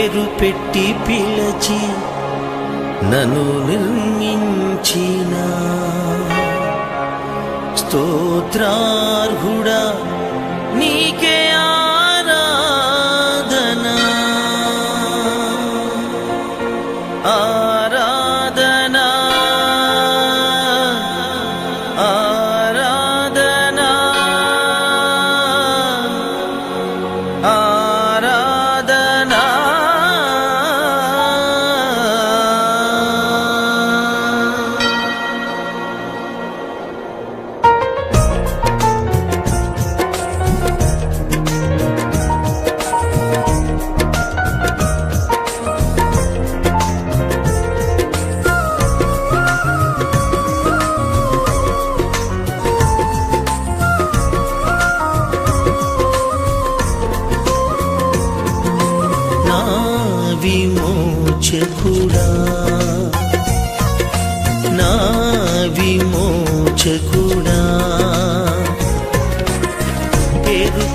పేరు పెట్టి పిలచి నను నిర్మించిన. స్తోత్రార్హుడా నీకే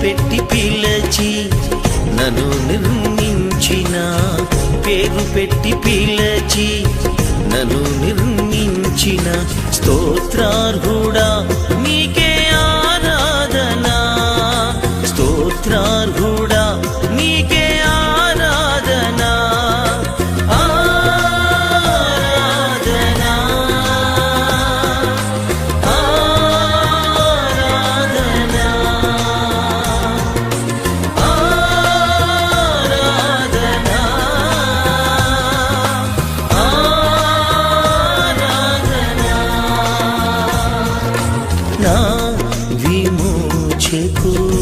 పెట్టి పిలచి నన్ను నిర్మించిన పేరు పెట్టి పిలచి నన్ను నిర్మించిన స్తోత్రార్హుడా. मुझको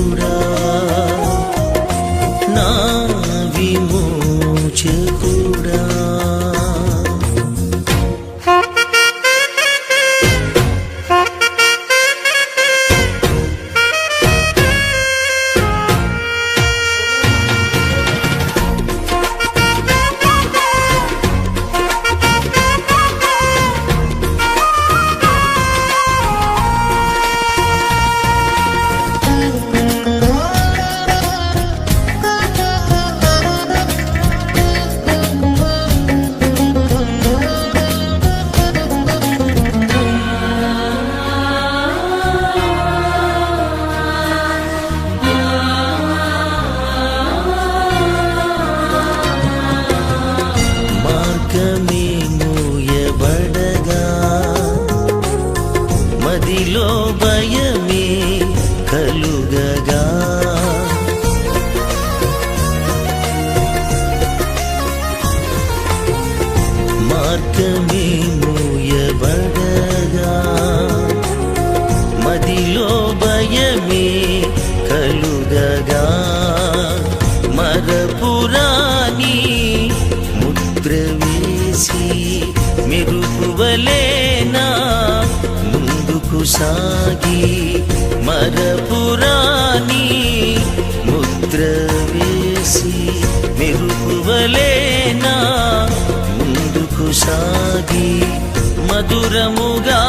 మధురముగా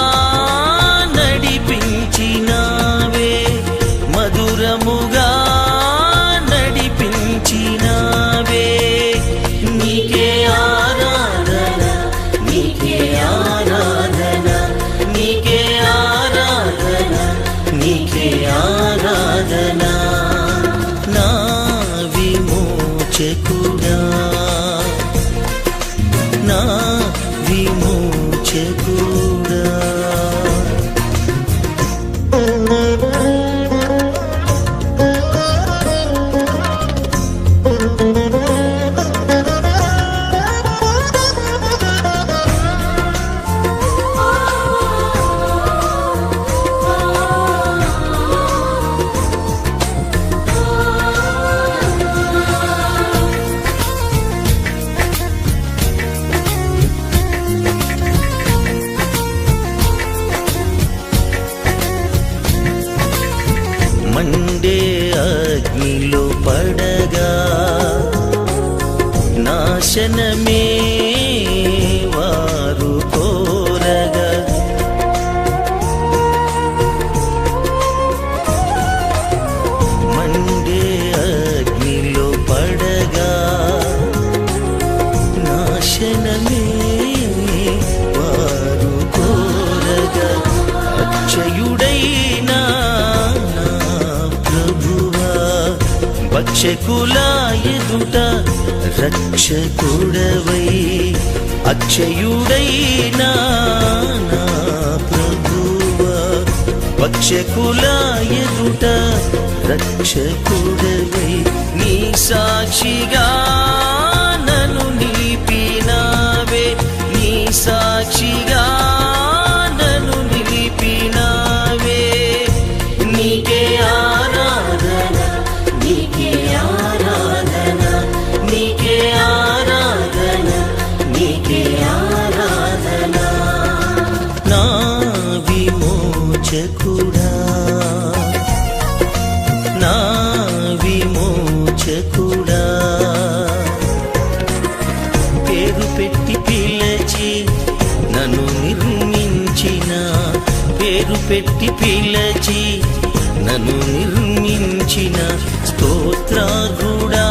రక్షకుడవై అక్షయుడైనా ప్రభువా. పక్షకుల ఎదుట రక్షకుడవై నీ సాక్షిగా పెట్టి పిలచి నన్ను నిర్మించిన కూడా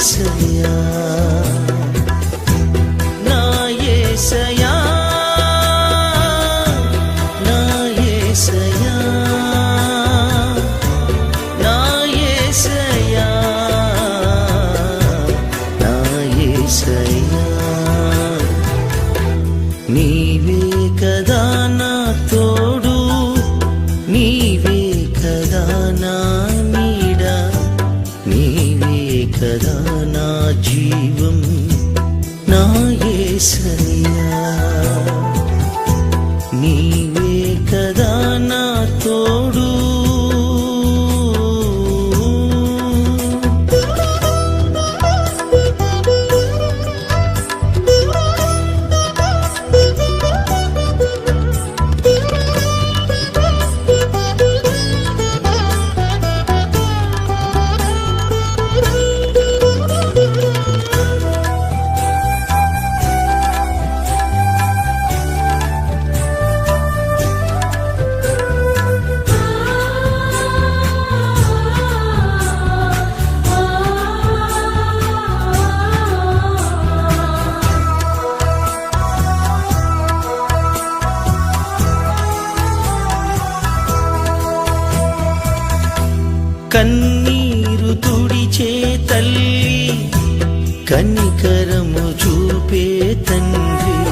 Siliya நீ కన్నీరు తుడిచే తల్లి కనికరము చూపే తండ్రి.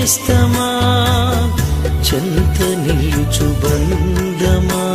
నేస్తమా చెంత నిలుచు బంధమా?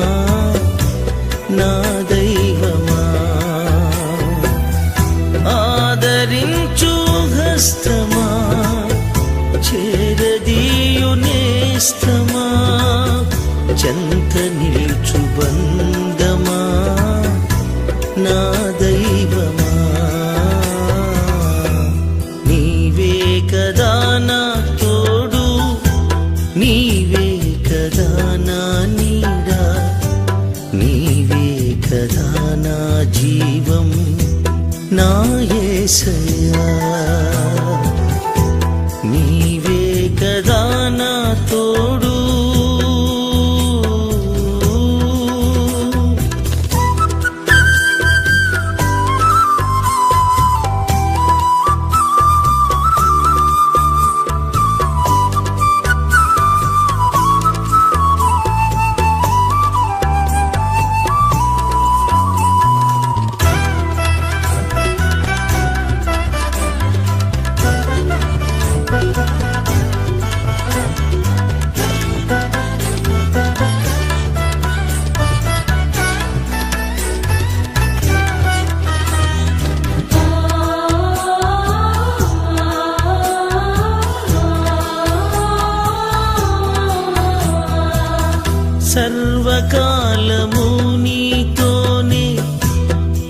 సర్వకాలము నీతోనే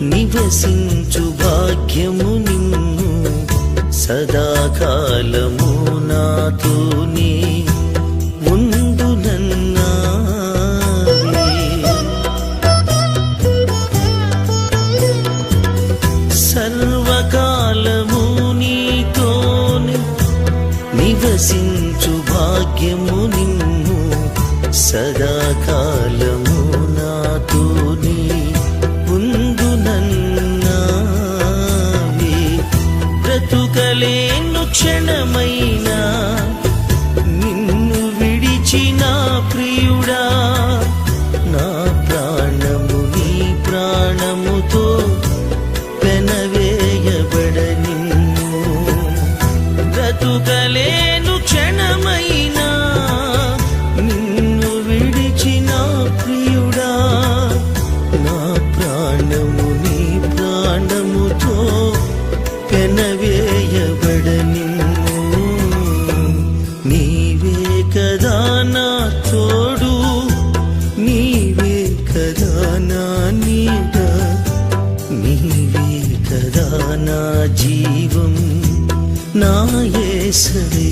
నివసించు భాగ్యము నిన్ను. సదాకాలము నాతోనే క్షణమైన to be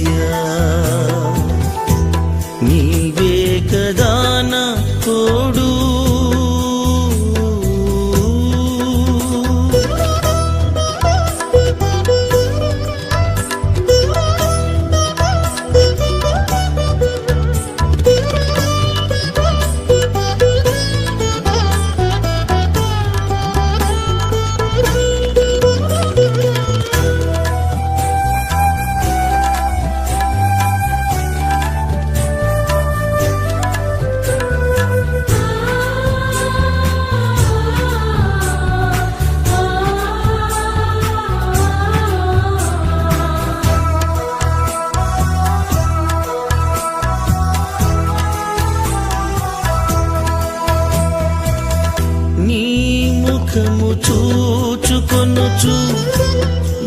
ముఖము చూచుకొనుచు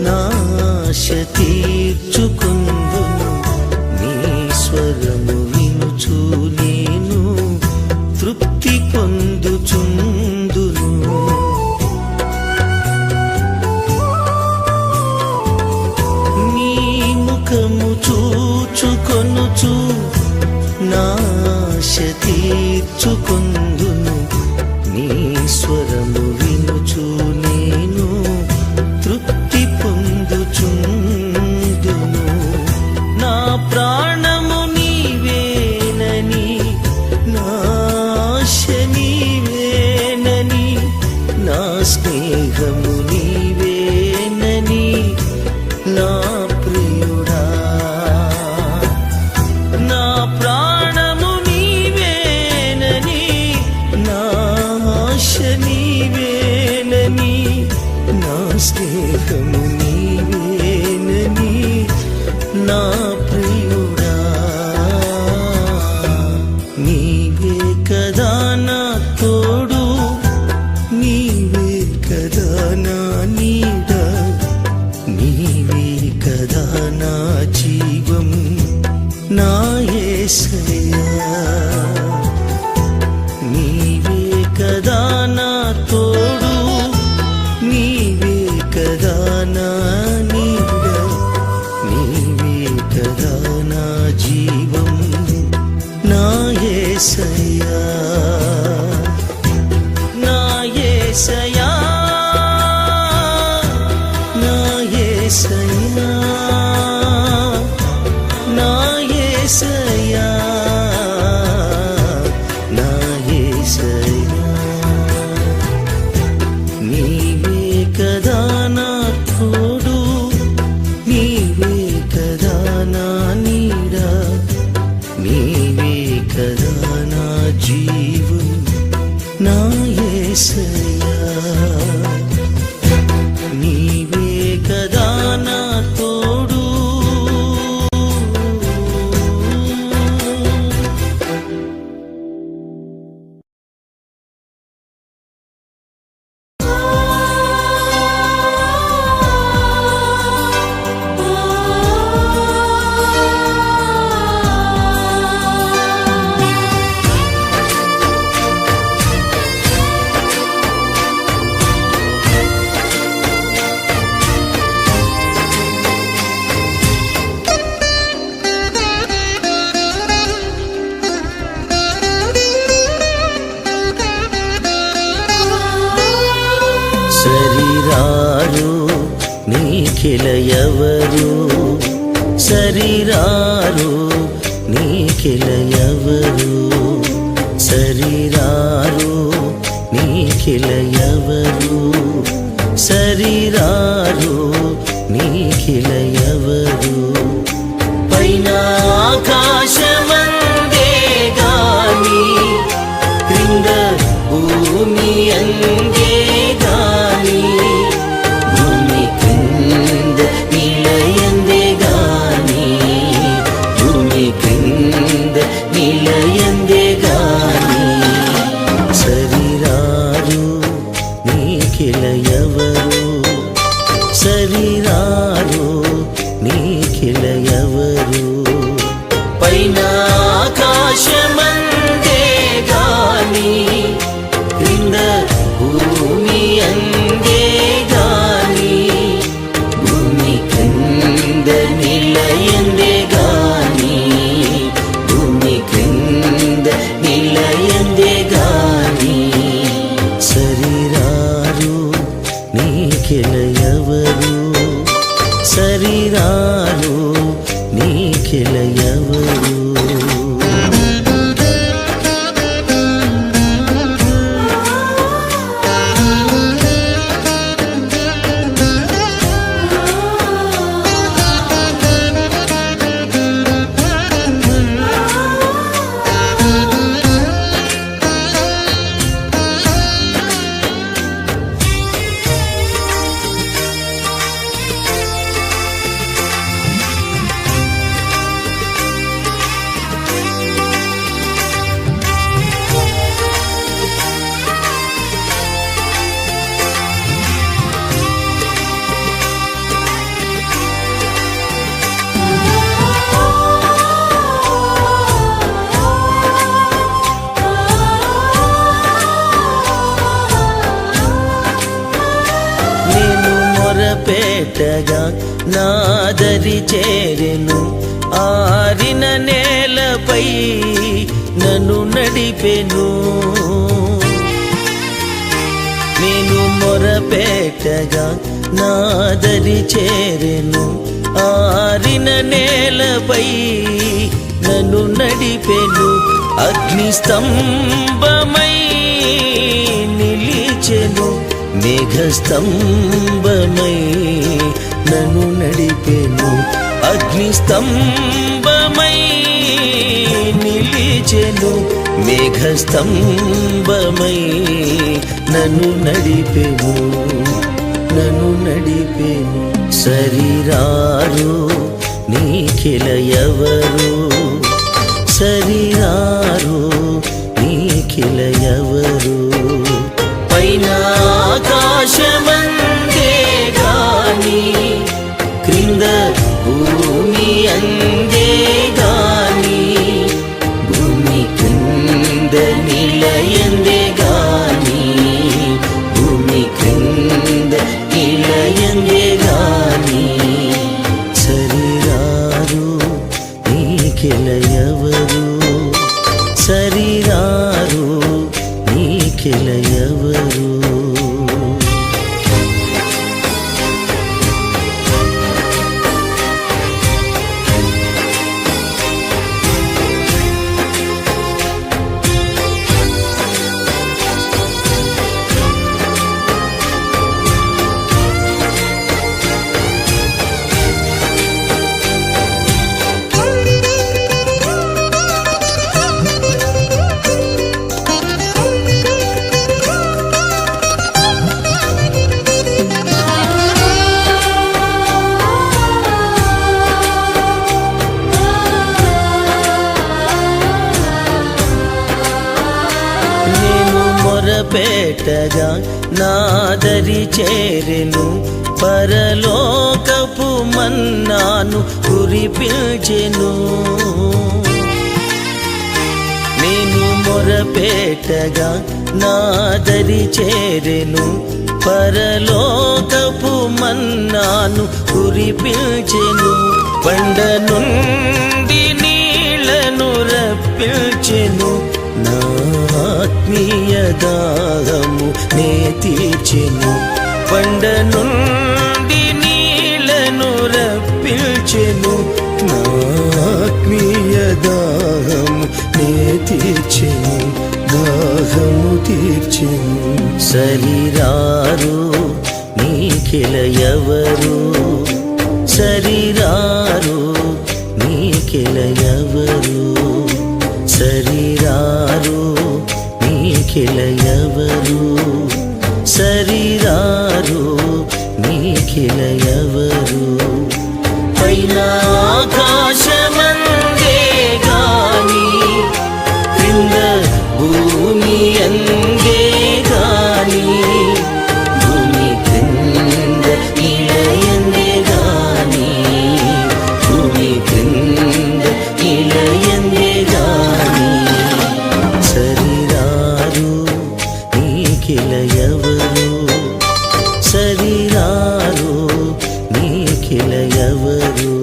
నాశ తీర్చుకుందును. నీ స్వరము వినుచు నేను తృప్తి పొందుచు నా ముఖము నీ స్వరము This. Seigneur. నీకెలయవరు? శరీరారు నీకెలయవరు? శరీరారు నీకెలయవరు? శరీరారు నీకెలయవరు? పైన ఆకాశ என்று మొరపేటగా నాదరి చేరెను. ఆరిన నేలపై నన్ను నడిపెను. నేను మొరపేటగా నాదరి చేరెను. ఆరిన నేలపై నన్ను నడిపెను. అగ్నిస్తంభమై మేఘస్తంభమై నన్ను నడిపెను. అగ్నిస్తంభమై నిలిచెను. మేఘస్తంభమై నన్ను నడిపెను. నన్ను నడిపెను. శరీరారు నీకెలయవరు. సరిరారు నీకెల ఎవరు పైన ఆకాశమందే గాని క్రింద భూమి అందే గాని భూమి క్రింద నిలయందే గాని భూమి క్రింద నిలయందే గాని సరిరారు నీకెల ఎవరు సరిరారు నీకెల మొరపెట్టగా నాదరి చేరెను. పరలోకపు మన్నాను కురిపించెను. నేను మొరపెట్టగా నాదరి చేరెను. పరలోకపు మన్నాను కురిపించెను. పండ నుండి నీళ్ళను రప్పించెను. నా ఆత్మీయ దాహము నే తీర్చెను పండ నుండి నీళ్ళను రప్పించెను. నా ఆత్మీయ దాహము నే తీర్చెను దాహము తీర్చెను. శరీరారు నీకెల ఎవరు? శరీరారు నీకెల ఎవరు? నీకెల సరిరారు శరీరారు నీకెల పైన ఆకాశమందే ఎవరు? శరీరారు నీఖిల ఎవరు